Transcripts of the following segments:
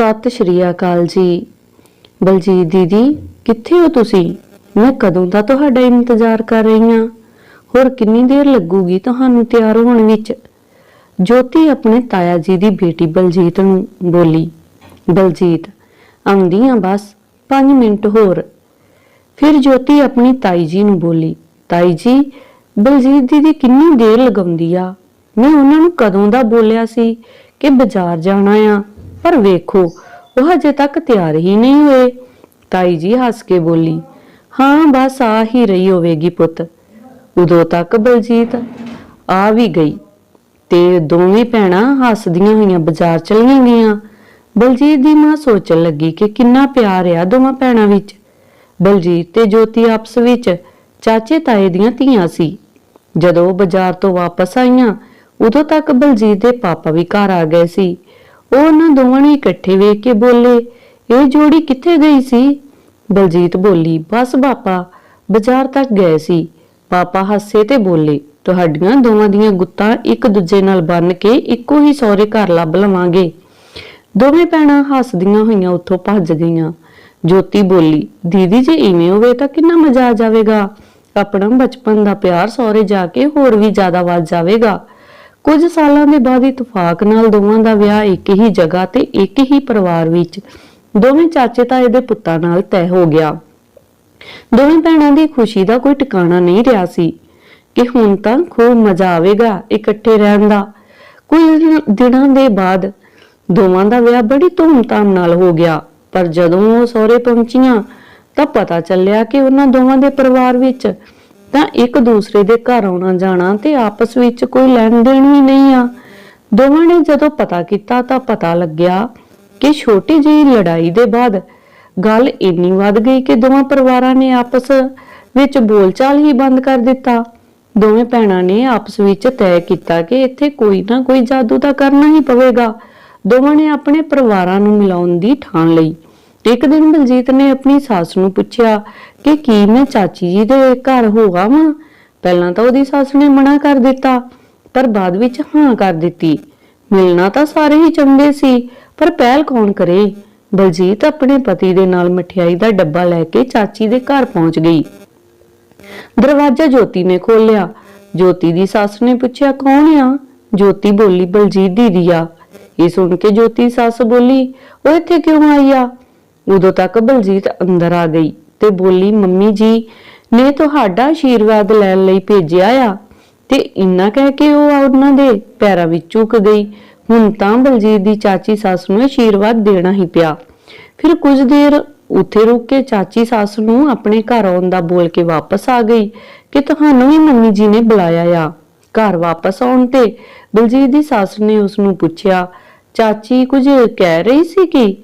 ਸਤਿ ਸ਼੍ਰੀ ਅਕਾਲ ਜੀ। ਬਲਜੀਤ ਦੀਦੀ, ਕਿੱਥੇ ਹੋ ਤੁਸੀਂ? ਮੈਂ ਕਦੋਂ ਦਾ ਤੁਹਾਡਾ ਇੰਤਜ਼ਾਰ ਕਰ ਰਹੀ ਹਾਂ। ਹੋਰ ਕਿੰਨੀ ਦੇਰ ਲੱਗੂਗੀ ਤੁਹਾਨੂੰ ਤਿਆਰ ਹੋਣ ਵਿੱਚ? ਜੋਤੀ ਆਪਣੇ ਤਾਇਆ ਜੀ ਦੀ ਬੇਟੀ ਬਲਜੀਤ ਨੂੰ ਬੋਲੀ, ਬਲਜੀਤ, ਆਉਂਦੀ ਹਾਂ ਬਸ 5 ਮਿੰਟ ਹੋਰ। ਫਿਰ ਜੋਤੀ ਆਪਣੀ ਤਾਈ ਜੀ ਨੂੰ ਬੋਲੀ, ਤਾਈ ਜੀ, ਬਲਜੀਤ ਦੀਦੀ ਕਿੰਨੀ ਦੇਰ ਲਗਾਉਂਦੀ ਆ? ਮੈਂ ਉਹਨਾਂ ਨੂੰ ਕਦੋਂ ਦਾ ਬੋਲਿਆ ਸੀ ਕਿ ਬਾਜ਼ਾਰ ਜਾਣਾ ਆ? ਪਰ ਵੇਖੋ, ਉਹ ਹਜੇ ਤੱਕ ਤਿਆਰ ਹੀ ਨਹੀਂ ਹੋਏ। ਤਾਈ ਜੀ ਹੱਸ ਕੇ ਬੋਲੀ, ਹਾਂ, ਬਸ ਆ ਹੀ ਰਹੀ ਹੋਵੇਗੀ ਪੁੱਤ। ਉਦੋਂ ਤੱਕ ਬਲਜੀਤ ਆ ਵੀ ਗਈ ਤੇ ਦੋਵੇਂ ਭੈਣਾਂ ਹੱਸਦੀਆਂ ਹੋਈਆਂ ਬਾਜ਼ਾਰ ਚਲੀਆਂ ਗਈਆਂ। ਬਲਜੀਤ ਦੀ ਮਾਂ ਸੋਚਣ ਲੱਗੀ ਕਿ ਕਿੰਨਾ ਪਿਆਰ ਆ ਦੋਵਾਂ ਭੈਣਾਂ ਵਿੱਚ। ਬਲਜੀਤ ਤੇ ਜੋਤੀ ਆਪਸ ਵਿੱਚ ਚਾਚੇ ਤਾਏ ਦੀਆਂ ਧੀਆਂ ਸੀ। ਜਦੋਂ ਉਹ ਬਾਜ਼ਾਰ ਤੋਂ ਵਾਪਸ ਆਈਆਂ, ਉਦੋਂ ਤੱਕ ਬਲਜੀਤ ਦੇ ਪਾਪਾ ਵੀ ਘਰ ਆ ਗਏ ਸੀ। ਉਹ ਉਹਨਾਂ ਦੋਵਾਂ ਨੂੰ ਇਕੱਠੇ ਵੇਖ ਕੇ ਬੋਲੇ, ਇਹ ਜੋੜੀ ਕਿੱਥੇ ਗਈ ਸੀ? ਬਲਜੀਤ ਬੋਲੀ, ਬਸ ਪਾਪਾ ਬਾਜ਼ਾਰ ਤੱਕ ਗਏ ਸੀ। ਪਾਪਾ ਹੱਸੇ ਤੇ ਬੋਲੇ, ਤੁਹਾਡੀਆਂ ਦੋਵਾਂ ਦੀਆਂ ਗੁੱਤਾਂ ਇੱਕ ਦੂਜੇ ਨਾਲ ਬੰਨ ਕੇ ਇੱਕੋ ਹੀ ਸਹੁਰੇ ਘਰ ਲੱਭ ਲਵਾਂਗੇ। ਦੋਵੇਂ ਭੈਣਾਂ ਹੱਸਦੀਆਂ ਹੋਈਆਂ ਉੱਥੋਂ ਭੱਜ ਗਈਆਂ। ਜੋਤੀ ਬੋਲੀ, ਦੀਦੀ, ਜੇ ਇਵੇਂ ਹੋਵੇ ਤਾਂ ਕਿੰਨਾ ਮਜ਼ਾ ਆ ਜਾਵੇਗਾ? ਆਪਣਾ ਬਚਪਨ ਦਾ ਪਿਆਰ ਸਹੁਰੇ ਜਾ ਕੇ ਹੋਰ ਵੀ ਜ਼ਿਆਦਾ ਵੱਧ ਜਾਵੇਗਾ। ਕੁਝ ਸਾਲਾਂ ਦੇ ਬਾਅਦ ਇਤਫਾਕ ਨਾਲ ਦੋਵਾਂ ਦਾ ਵਿਆਹ ਇੱਕ ਹੀ ਜਗ੍ਹਾ ਤੇ ਇੱਕ ਹੀ ਪਰਿਵਾਰ ਵਿੱਚ। ਦੋਵੇਂ ਚਾਚੇ ਤਾਏ ਦੇ ਪੁੱਤਾਂ ਨਾਲ ਤੈਅ ਹੋ ਗਿਆ। ਦੋਵੇਂ ਭੈਣਾਂ ਦੀ ਖੁਸ਼ੀ ਦਾ ਕੋਈ ਟਿਕਾਣਾ ਨਹੀਂ ਰਿਹਾ ਸੀ ਕਿ ਹੁਣ ਤਾਂ ਖੂਬ ਮਜ਼ਾ ਆਵੇਗਾ, ਇਕੱਠੇ ਰਹਿਣ ਦਾ। ਕੁਝ ਦਿਨਾਂ ਦੇ ਬਾਅਦ ਦੋਵਾਂ ਦਾ ਵਿਆਹ ਬੜੀ ਧੂਮਧਾਮ ਨਾਲ ਹੋ ਗਿਆ, ਪਰ ਜਦੋਂ ਉਹ ਸਹੁਰੇ ਪਹੁੰਚੀਆਂ ਤਾਂ ਪਤਾ ਚੱਲਿਆ ਕਿ ਉਹਨਾਂ ਦੋਵਾਂ ਦੇ ਪਰਿਵਾਰ ਵਿੱਚ ਤਾਂ ਇੱਕ ਦੂਸਰੇ ਦੇ ਘਰ ਆਉਣਾ ਜਾਣਾ ਤੇ ਆਪਸ ਵਿੱਚ ਕੋਈ ਲੈਣ ਦੇਣ ਵੀ ਨਹੀਂ ਆ। ਦੋਵਾਂ ਨੇ ਜਦੋਂ ਪਤਾ ਕੀਤਾ ਤਾਂ ਪਤਾ ਲੱਗਿਆ ਕਿ ਛੋਟੀ ਜਿਹੀ ਲੜਾਈ ਦੇ ਬਾਅਦ ਗੱਲ ਇੰਨੀ ਵੱਧ ਗਈ ਕਿ ਦੋਵਾਂ ਪਰਿਵਾਰਾਂ ਨੇ ਆਪਸ ਵਿੱਚ ਬੋਲਚਾਲ ਹੀ ਬੰਦ ਕਰ ਦਿੱਤਾ। ਦੋਵੇਂ ਭੈਣਾਂ ਨੇ ਆਪਸ ਵਿੱਚ ਤੈਅ ਕੀਤਾ ਕਿ ਇੱਥੇ ਕੋਈ ਨਾ ਕੋਈ ਜਾਦੂ ਤਾਂ ਕਰਨਾ ਹੀ ਪਵੇਗਾ। ਦੋਵਾਂ ਨੇ ਆਪਣੇ ਪਰਿਵਾਰਾਂ ਨੂੰ ਮਿਲਾਉਣ ਦੀ ਠਾਣ ਲਈ। ਇੱਕ ਦਿਨ ਬਲਜੀਤ ਨੇ ਆਪਣੀ ਸੱਸ ਨੂੰ ਪੁੱਛਿਆ ਕਿ ਕੀ ਮੈਂ ਚਾਚੀ ਜੀ ਦੇ ਘਰ ਹੋਗਾ ਵਾਂ? ਪਹਿਲਾਂ ਤਾਂ ਉਹਦੀ ਸੱਸ ਨੇ ਮਨਾ ਕਰ ਦਿੱਤਾ, ਪਰ ਬਾਅਦ ਵਿੱਚ ਹਾਂ ਕਰ ਦਿੱਤੀ। ਮਿਲਣਾ ਤਾਂ ਸਾਰੇ ਹੀ ਚੰਗੇ ਸੀ, ਪਰ ਪਹਿਲ ਕੌਣ ਕਰੇ? ਬਲਜੀਤ ਆਪਣੇ ਪਤੀ ਦੇ ਨਾਲ ਮਠਿਆਈ ਦਾ ਡੱਬਾ ਲੈ ਕੇ ਚਾਚੀ ਦੇ ਘਰ ਪਹੁੰਚ ਗਈ। ਦਰਵਾਜ਼ਾ ਜੋਤੀ ਨੇ ਖੋਲ੍ਹਿਆ। ਜੋਤੀ ਦੀ ਸੱਸ ਨੇ ਪੁੱਛਿਆ, ਕੌਣ ਆ? ਜੋਤੀ ਬੋਲੀ, ਬਲਜੀਤ ਦੀਦੀ ਆ। ਇਹ ਸੁਣ ਕੇ ਜੋਤੀ ਸੱਸ ਬੋਲੀ, ਉਹ ਇੱਥੇ ਕਿਉਂ ਆਈ ਆ? ਉਦੋਂ ਤੱਕ ਬਲਜੀਤ ਅੰਦਰ ਆ ਗਈ ਤੇ ਬੋਲੀ, ਮੰਮੀ ਜੀ, ਨੇ ਤੁਹਾਡਾ ਆਸ਼ੀਰਵਾਦ ਲੈਣ ਲਈ ਭੇਜਿਆ ਆ ਤੇ ਇੰਨਾ ਕਹਿ ਕੇ ਉਹ ਉਹਨਾਂ ਦੇ ਪੈਰਾਂ ਵਿੱਚ ਝੁਕ ਗਈ। ਹੁਣ ਤਾਂ ਬਲਜੀਤ ਦੀ ਚਾਚੀ ਸੱਸ ਨੂੰ ਆਸ਼ੀਰਵਾਦ ਦੇਣਾ ਹੀ ਪਿਆ। ਫਿਰ ਕੁਝ ਦੇਰ ਉੱਥੇ ਰੁਕ ਕੇ ਚਾਚੀ ਸੱਸ ਨੂੰ ਆਪਣੇ ਘਰ ਆਉਣ ਦਾ ਬੋਲ ਕੇ ਵਾਪਸ ਆ ਗਈ ਕਿ ਤੁਹਾਨੂੰ ਵੀ ਮੰਮੀ ਜੀ ਨੇ ਬੁਲਾਇਆ ਆ। ਘਰ ਵਾਪਸ ਆਉਣ ਤੇ ਬਲਜੀਤ ਦੀ ਸੱਸ ਨੇ ਉਸ ਨੂੰ ਪੁੱਛਿਆ, ਚਾਚੀ ਕੁਝ ਕਹਿ ਰਹੀ ਸੀ ਕਿ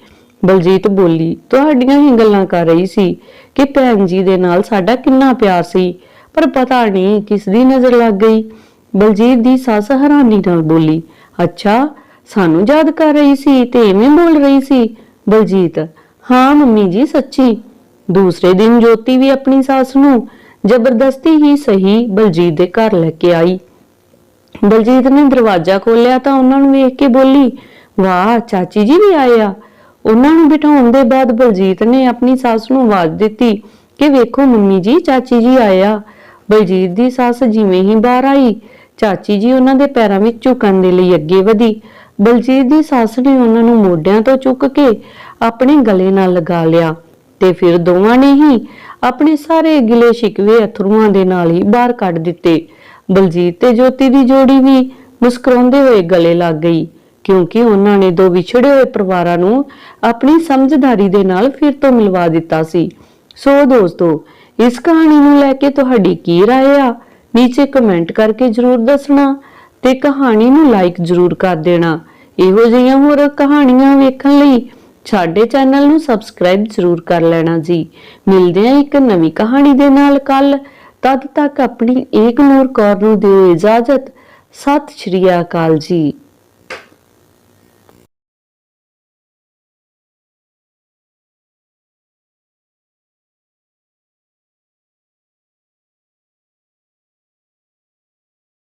ਬਲਜੀਤ ਬੋਲੀ, ਤੁਹਾਡੀਆਂ ਹੀ ਗੱਲਾਂ ਕਰ ਰਹੀ ਸੀ ਕਿ ਭੈਣ ਜੀ ਦੇ ਨਾਲ ਸਾਡਾ ਕਿੰਨਾ ਪਿਆਰ ਸੀ, ਪਰ ਪਤਾ ਨਹੀਂ ਕਿਸ ਦੀ ਨਜ਼ਰ ਲੱਗ ਗਈ। ਬਲਜੀਤ ਦੀ ਸੱਸ ਹੈਰਾਨੀ ਨਾਲ ਬੋਲੀ, ਅੱਛਾ, ਸਾਨੂੰ ਯਾਦ ਕਰ ਰਹੀ ਸੀ ਤੇ ਐਵੇਂ ਬੋਲ ਰਹੀ ਸੀ। ਬਲਜੀਤ, ਹਾਂ ਮੰਮੀ ਜੀ, ਸੱਚੀ। ਦੂਸਰੇ ਦਿਨ ਜੋਤੀ ਵੀ ਆਪਣੀ ਸੱਸ ਨੂੰ ਜ਼ਬਰਦਸਤੀ ਹੀ ਸਹੀ ਬਲਜੀਤ ਦੇ ਘਰ ਲੈ ਕੇ ਆਈ। ਬਲਜੀਤ ਨੇ ਦਰਵਾਜ਼ਾ ਖੋਲ੍ਹਿਆ ਤਾਂ ਉਹਨਾਂ ਨੂੰ ਵੇਖ ਕੇ ਬੋਲੀ, ਵਾਹ, ਚਾਚੀ ਜੀ ਵੀ ਆਏ ਆ। ਉਹਨਾਂ ਨੂੰ ਬਿਠਾਉਣ ਦੇ ਬਾਅਦ ਬਲਜੀਤ ਨੇ ਆਪਣੀ ਸੱਸ ਨੂੰ ਆਵਾਜ਼ ਦਿੱਤੀ ਕਿ ਵੇਖੋ ਮੰਮੀ ਜੀ, ਚਾਚੀ ਜੀ ਆਇਆ। ਬਲਜੀਤ ਦੀ ਸੱਸ ਜਿਵੇਂ ਹੀ ਬਾਹਰ ਆਈ, ਚਾਚੀ ਜੀ ਉਹਨਾਂ ਦੇ ਪੈਰਾਂ ਵਿੱਚ ਝੁਕਣ ਦੇ ਲਈ ਅੱਗੇ ਵਧੀ। ਬਲਜੀਤ ਦੀ ਸੱਸ ਨੇ ਉਹਨਾਂ ਨੂੰ ਮੋਢਿਆਂ ਤੋਂ ਚੁੱਕ ਕੇ ਆਪਣੇ ਗਲੇ ਨਾਲ ਲਗਾ ਲਿਆ ਤੇ ਫਿਰ ਦੋਵਾਂ ਨੇ ਹੀ ਆਪਣੇ ਸਾਰੇ ਗਿਲੇ ਸ਼ਿਕਵੇ ਅਥਰੂਆਂ ਦੇ ਨਾਲ ਹੀ ਬਾਹਰ ਕੱਢ ਦਿੱਤੇ। ਬਲਜੀਤ ਤੇ ਜੋਤੀ ਦੀ ਜੋੜੀ ਵੀ ਮੁਸਕਰਾਉਂਦੇ ਹੋਏ ਗਲੇ ਲੱਗ ਗਈ। ਕਿਉਂਕਿ ਉਹਨਾਂ ਨੇ ਦੋ ਵਿਛੜੇ ਹੋਏ ਪਰਿਵਾਰਾਂ ਨੂੰ ਆਪਣੀ ਸਮਝਦਾਰੀ ਦੇ ਨਾਲ ਫਿਰ ਤੋਂ ਮਿਲਵਾ ਦਿੱਤਾ ਸੀ ਸੋ ਦੋਸਤੋ ਇਸ ਕਹਾਣੀ ਨੂੰ ਲੈ ਕੇ ਤੁਹਾਡੀ ਕੀ رائے ਆ ਨੀਚੇ ਕਮੈਂਟ ਕਰਕੇ ਜਰੂਰ ਦੱਸਣਾ ਤੇ ਕਹਾਣੀ ਨੂੰ ਲਾਈਕ ਜਰੂਰ ਕਰ ਦੇਣਾ ਇਹੋ ਜਿਹੀਆਂ ਹੋਰ ਕਹਾਣੀਆਂ ਵੇਖਣ ਲਈ ਸਾਡੇ ਚੈਨਲ ਨੂੰ ਸਬਸਕ੍ਰਾਈਬ ਜਰੂਰ ਕਰ ਲੈਣਾ ਜੀ ਮਿਲਦੇ ਹਾਂ ਇੱਕ ਨਵੀਂ ਕਹਾਣੀ ਦੇ ਨਾਲ ਕੱਲ ਤਦ ਤੱਕ ਆਪਣੀ ਏਕ ਨੂਰ ਕੌਰ ਨੂੰ ਦਿਓ ਇਜਾਜ਼ਤ ਸਤਿ ਸ਼੍ਰੀ ਅਕਾਲ ਜੀ